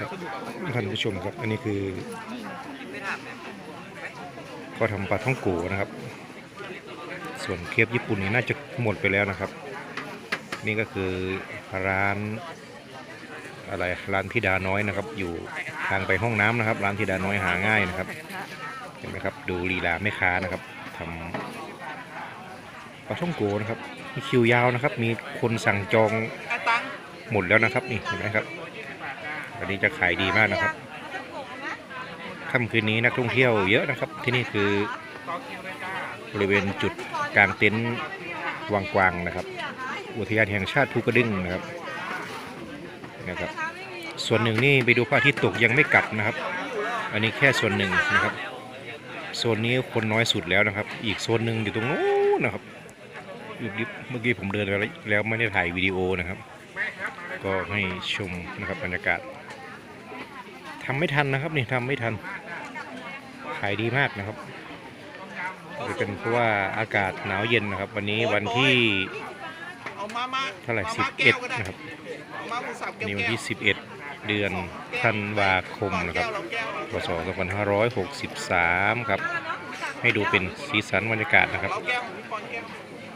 ครับท่านผู้ชมครับ อันนี้คือก็ทำปลาท่องโกนะครับ ส่วนเคียบญี่ปุ่นนี่น่าจะหมดไปแล้วนะครับ นี่ก็คือร้านอะไรร้านธิดาน้อยนะครับ อยู่ทางไปห้องน้ำนะครับ ร้านธิดาน้อยหาง่ายนะครับ เห็นไหมครับ ดูลีลาแม่ค้านะครับทำปลาท่องโกนะครับมีคิวยาวนะครับ มีคนสั่งจองหมดแล้วนะครับ นี่เห็นไหมครับ อันนี้จะขายดีมากนะครับค่ำคืนนี้นักท่องเที่ยวเยอะนะครับ ที่นี่คือบริเวณจุดกลางเต็นท์วังกวางนะครับ อุทยานแห่งชาติภูกระดึงนะครับนะครับ ส่วนหนึ่งนี่ไปดูพระอาทิตย์ตกยังไม่กลับนะครับ อันนี้แค่ส่วนหนึ่งนะครับโซนนี้คนน้อยสุดแล้วนะครับ อีกโซนหนึ่งอยู่ตรงโน้นนะครับยู่ดิบเมื่อกี้ผมเดินไปแล้วไม่ได้ถ่ายวิดีโอนะครับ ก็ให้ชมนะครับบรรยากาศ ทำไม่ทันนะครับนี่ทำไม่ทัน ขายดีมากนะครับจะเป็นเพราะว่าอากาศหนาวเย็นนะครับ วันนี้วันที่เท่าไหร่สิบเอ็ดนะครับนี่วันที่สิบเอ็ดเดือนธันวาคมนะครับแก้วเราแก้วพศ2563 ครับ ให้ดูเป็นสีสันบรรยากาศนะครับ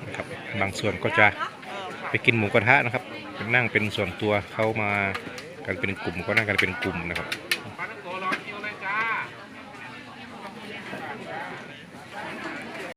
นะครับ บางส่วนก็จะไปกินหมูกระทะนะครับนั่งเป็นส่วนตัวเข้ามากันเป็นกลุ่มก็นั่งกันเป็นกลุ่มนะครับ Yeah.